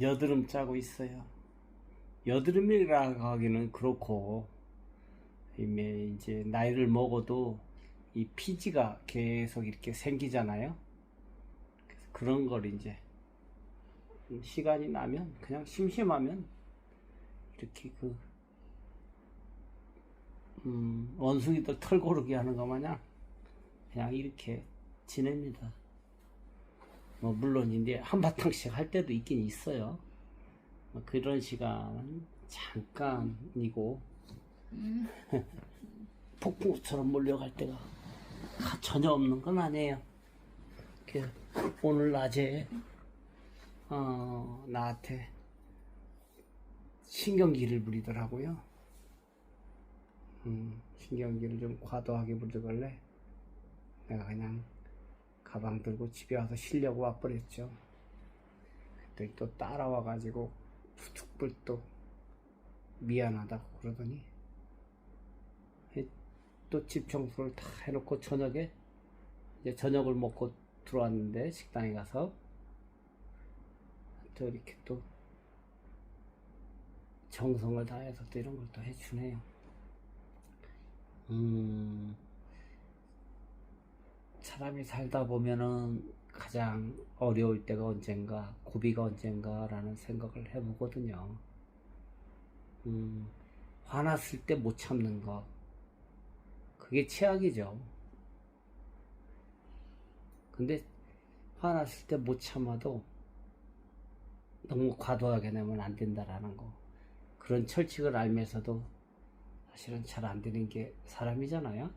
여드름 짜고 있어요. 여드름이라고 하기는 그렇고, 이제 나이를 먹어도 이 피지가 계속 이렇게 생기잖아요. 그래서 그런 걸 이제 시간이 나면 그냥 심심하면 이렇게 그 음, 원숭이들 털 고르기 하는 거 마냥 그냥 이렇게 지냅니다. 뭐 물론 이제 한바탕씩 할 때도 있긴 있어요. 뭐 그런 시간은 잠깐이고 폭풍처럼 몰려갈 때가 전혀 없는 건 아니에요. 오늘 낮에 어, 나한테 신경기를 부리더라고요. 음, 신경기를 좀 과도하게 부리길래 내가 그냥 가방 들고 집에 와서 쉬려고 와버렸죠. 그랬더니 또 따라와가지고 푸툭불또 미안하다고 그러더니 또 집 청소를 다 해놓고 저녁에 이제 저녁을 먹고 들어왔는데 식당에 가서 또 이렇게 또 정성을 다해서 또 이런 걸 또 해주네요. 음, 사람이 살다 보면은 가장 어려울 때가 언젠가, 고비가 언젠가라는 생각을 해보거든요. 음, 화났을 때 못 참는 거. 그게 최악이죠. 근데 화났을 때 못 참아도 너무 과도하게 내면 안 된다라는 거. 그런 철칙을 알면서도 사실은 잘 안 되는 게 사람이잖아요.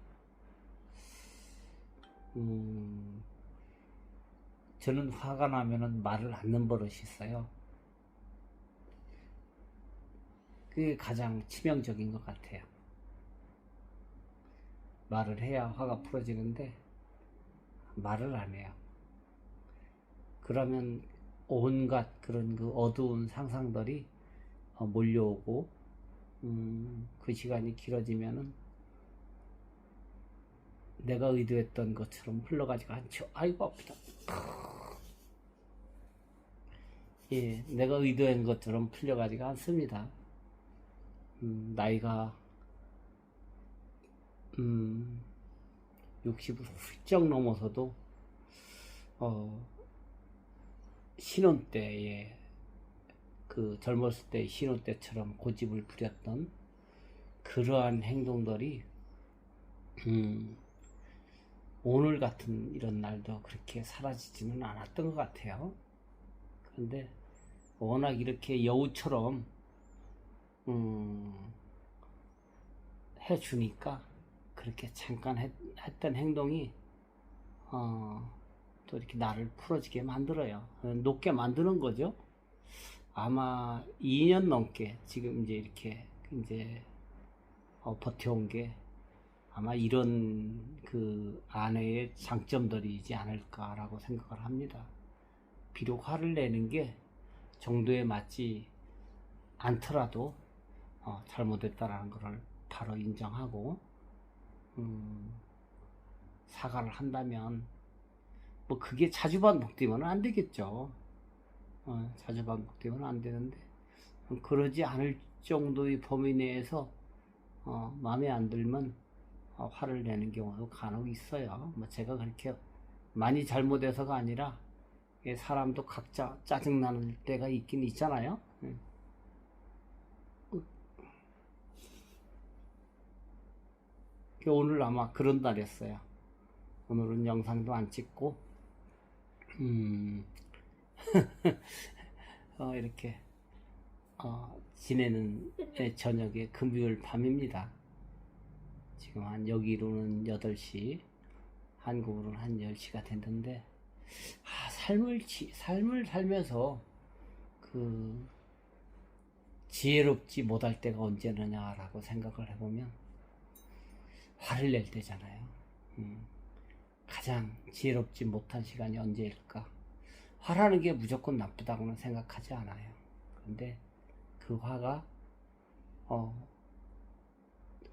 음, 저는 화가 나면은 말을 않는 버릇이 있어요. 그게 가장 치명적인 것 같아요. 말을 해야 화가 풀어지는데 말을 안 해요. 그러면 온갖 그런 그 어두운 상상들이 어, 몰려오고 음, 그 시간이 길어지면은 내가 의도했던 것처럼 흘러가지가 않죠. 아이고 아프다. 예, 내가 의도한 것처럼 풀려가지가 않습니다. 음, 나이가 음, 60을 훌쩍 넘어서도 어, 신혼 때에 그 젊었을 때 신혼 때처럼 고집을 부렸던 그러한 행동들이 음, 오늘 같은 이런 날도 그렇게 사라지지는 않았던 것 같아요. 그런데 워낙 이렇게 여우처럼 음, 해주니까 그렇게 잠깐 했, 던 행동이 어, 또 이렇게 나를 풀어지게 만들어요. 높게 만드는 거죠. 아마 2년 넘게 지금 이제 이렇게 이제 어, 버텨온 게 아마 이런 그 안에의 장점들이지 않을까라고 생각을 합니다. 비록 화를 내는 게 정도에 맞지 않더라도 어, 잘못했다라는 것을 바로 인정하고 음, 사과를 한다면 뭐 그게 자주 반복되면 안 되겠죠. 어, 자주 반복되면 안 되는데 그러지 않을 정도의 범위 내에서 어, 마음에 안 들면 어, 화를 내는 경우도 간혹 있어요. 뭐 제가 그렇게 많이 잘못해서가 아니라 이게 사람도 각자 짜증나는 때가 있긴 있잖아요. 음. 오늘 아마 그런 날이었어요. 오늘은 영상도 안 찍고, 음, 어, 이렇게, 어, 지내는 저녁에 금요일 밤입니다. 지금 한 여기로는 8시, 한국으로는 한 10시가 됐는데, 아, 삶을, 지, 삶을 살면서 그, 지혜롭지 못할 때가 언제느냐라고 생각을 해보면, 화를 낼 때잖아요. 음, 가장 지혜롭지 못한 시간이 언제일까? 화라는 게 무조건 나쁘다고는 생각하지 않아요. 근데 그 화가 어,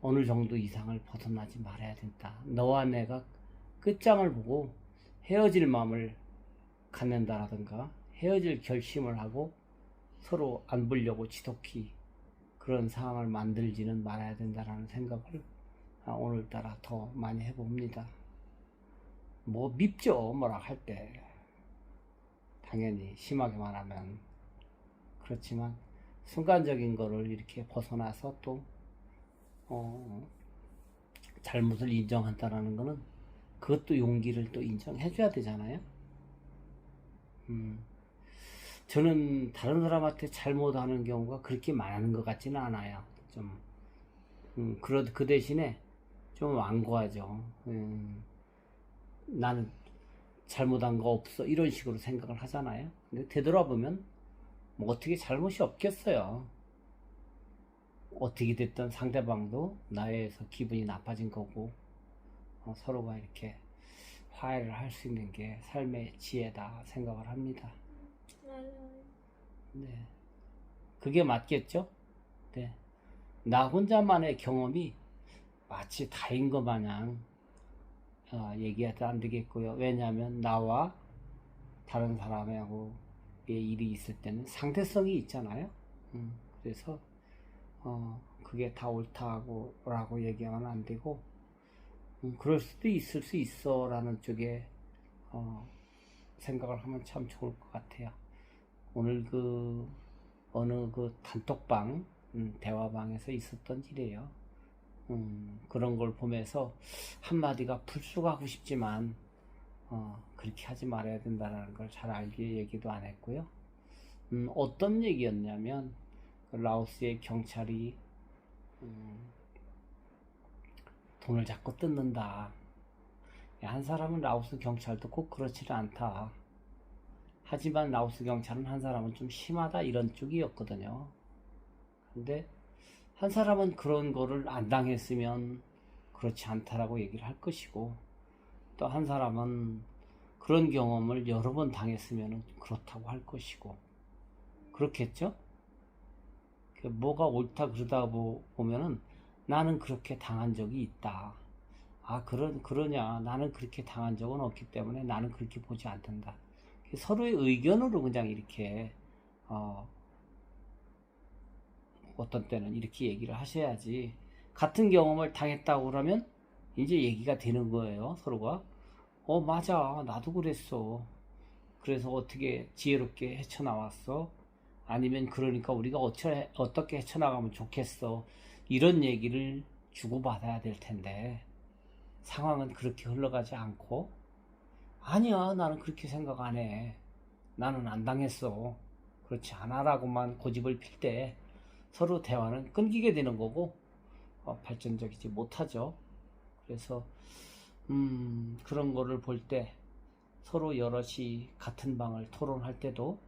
어느 정도 이상을 벗어나지 말아야 된다. 너와 내가 끝장을 보고 헤어질 마음을 갖는다라든가 헤어질 결심을 하고 서로 안 보려고 지독히 그런 상황을 만들지는 말아야 된다라는 생각을 아, 오늘따라 더 많이 해봅니다. 뭐 밉죠 뭐라 할 때 당연히 심하게 말하면 그렇지만 순간적인 거를 이렇게 벗어나서 또 어, 잘못을 인정한다라는 거는 그것도 용기를 또 인정해줘야 되잖아요. 음, 저는 다른 사람한테 잘못하는 경우가 그렇게 많은 것 같지는 않아요. 좀 음, 그러 그 대신에 좀 완고하죠. 음, 나는 잘못한 거 없어 이런 식으로 생각을 하잖아요. 근데 되돌아보면 뭐 어떻게 잘못이 없겠어요. 어떻게 됐든 상대방도 나에 의해서 기분이 나빠진 거고 어, 서로가 이렇게 화해를 할 수 있는 게 삶의 지혜다 생각을 합니다. 네. 그게 맞겠죠? 네. 나 혼자만의 경험이 마치 다인 것 마냥 어, 얘기해도 안 되겠고요. 왜냐하면 나와 다른 사람하고 일이 있을 때는 상대성이 있잖아요. 음, 그래서 어, 그게 다 옳다고 라고 얘기하면 안 되고 음, 그럴 수도 있을 수 있어 라는 쪽에 어, 생각을 하면 참 좋을 것 같아요. 오늘 그 어느 그 단톡방 음, 대화방에서 있었던 일이에요. 음, 그런 걸 보면서 한마디가 불쑥하고 싶지만 어, 그렇게 하지 말아야 된다는 걸 잘 알게 얘기도 안 했고요. 음, 어떤 얘기였냐면 그 라오스의 경찰이 음, 돈을 자꾸 뜯는다. 한 사람은 라오스 경찰도 꼭 그렇지는 않다. 하지만 라오스 경찰은 한 사람은 좀 심하다 이런 쪽이었거든요. 근데 한 사람은 그런 거를 안 당했으면 그렇지 않다라고 얘기를 할 것이고 또 한 사람은 그런 경험을 여러 번 당했으면 그렇다고 할 것이고 그렇겠죠? 그 뭐가 옳다 그러다 보- 보면은 나는 그렇게 당한 적이 있다. 아, 그런, 그러냐. 나는 그렇게 당한 적은 없기 때문에 나는 그렇게 보지 않는다. 서로의 의견으로 그냥 이렇게, 어, 어떤 때는 이렇게 얘기를 하셔야지. 같은 경험을 당했다고 그러면 이제 얘기가 되는 거예요, 서로가. 어, 맞아. 나도 그랬어. 그래서 어떻게 지혜롭게 헤쳐나왔어? 아니면 그러니까 우리가 어째, 어떻게 헤쳐나가면 좋겠어? 이런 얘기를 주고받아야 될 텐데 상황은 그렇게 흘러가지 않고 아니야 나는 그렇게 생각 안 해. 나는 안 당했어. 그렇지 않아라고만 고집을 필 때 서로 대화는 끊기게 되는 거고 어, 발전적이지 못하죠. 그래서 음, 그런 거를 볼 때 서로 여럿이 같은 방을 토론할 때도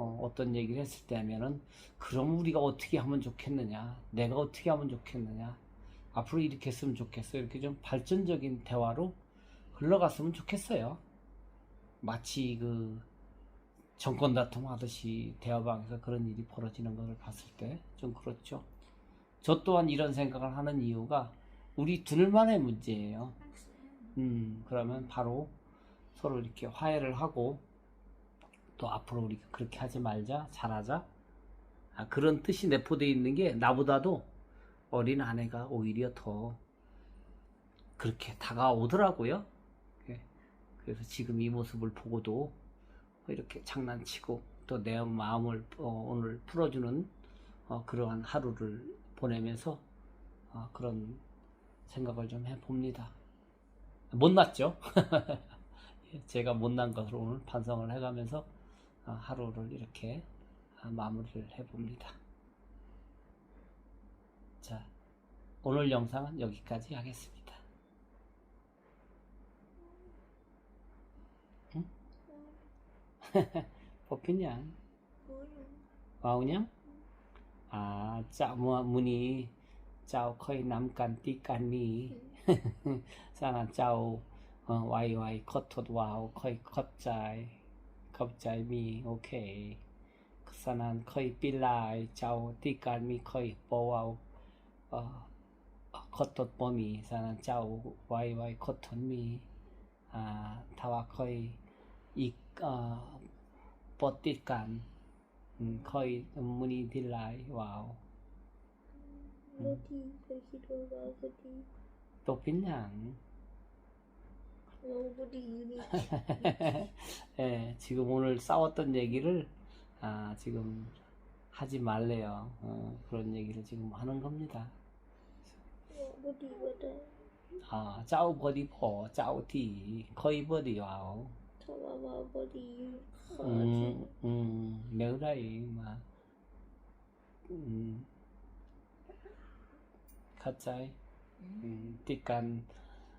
어, 떤 얘기를 했을 때 하면은 그럼 우리가 어떻게 하면 좋겠느냐? 내가 어떻게 하면 좋겠느냐? 앞으로 이렇게 했으면 좋겠어? 이렇게 좀 발전적인 대화로 흘러갔으면 좋겠어요. 마치 그 정권 다툼 하듯이 대화방에서 그런 일이 벌어지는 것을 봤을 때 좀 그렇죠. 저 또한 이런 생각을 하는 이유가 우리 둘만의 문제예요. 음 그러면 바로 서로 이렇게 화해를 하고 또 앞으로 우리가 그렇게 하지 말자, 잘하자. 아, 그런 뜻이 내포되어 있는 게 나보다도 어린 아내가 오히려 더 그렇게 다가오더라고요. 예. 그래서 지금 이 모습을 보고도 이렇게 장난치고 또 내 마음을 어, 오늘 풀어주는 어, 그러한 하루를 보내면서 어, 그런 생각을 좀 해봅니다. 못났죠? 예, 제가 못난 것을 오늘 반성을 해가면서 어, 하루를 이렇게 아, 마무리를 해봅니다. 자, 오늘 영상은 여기까지 하겠습니다. 응? 뽑히냐? 와우냐? 아, 짜, 뭐, 문이, 짜오, 거의 남간, 띠까니, 사나, 짜오, 어, 와이, 와이, 컷톳, 와우, 거의 컷짜이, เข้าใจมีโอเคสนานค่อยปิลายเจ้าที่การมีค่อยปวเอาคดตดบ่มีสนานเจ้าไว้ไว้คดทนมีอ่าทว่าค่อยอีกอ่าปฏิกันค่อยมุนีที่ลายว้าวก็ดีก็คิดว่าก็ดีตกเป็นอย่าง 예, 지금 오늘 싸웠던 얘기를 아, 지금 하지 말래요. 어, 그런 얘기를 지금 하는 겁니다. 아, 짜오 버디 포, 짜오 티, 거의 버디 와오. 음, 음, 매우라이, 마. 음, 가짜이, 음, 음 띠깐.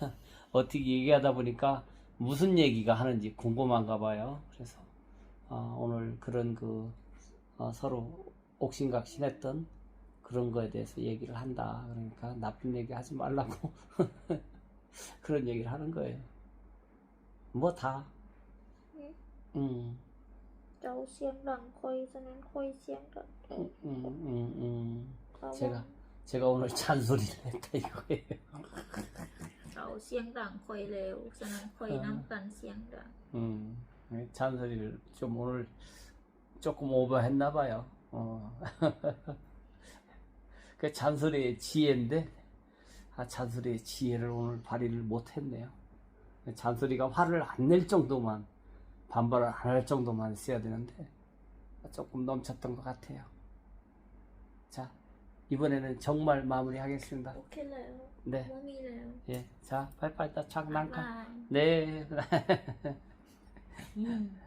어떻게 얘기하다 보니까 무슨 얘기가 하는지 궁금한가 봐요. 그래서 어, 오늘 그런 그 어, 서로 옥신각신했던 그런 거에 대해서 얘기를 한다. 그러니까 나쁜 얘기 하지 말라고 그런 얘기를 하는 거예요. 뭐 다. 응. 음. 嗯嗯嗯嗯 음, 음, 음. 음. 제가 제가 오늘 잔소리를 했다 이거예요. เจ้าเสียงดังคอยแล้วฉะนั้นคอยน้ำกันเสียงดัง 음, 잔소리를 좀 오늘 조금 오버했나 봐요. 어. 그 잔소리의 지혜인데, 아, 잔소리의 지혜를 오늘 발휘를 못했네요. 잔소리가 화를 안 낼 정도만, 반발을 안 할 정도만 써야 되는데, 조금 넘쳤던 것 같아요. 자, 이번에는 정말 마무리하겠습니다. 오케이래요. 네. 몸이래요. 예. 자, 빨빨따 착 난카. 네. 음.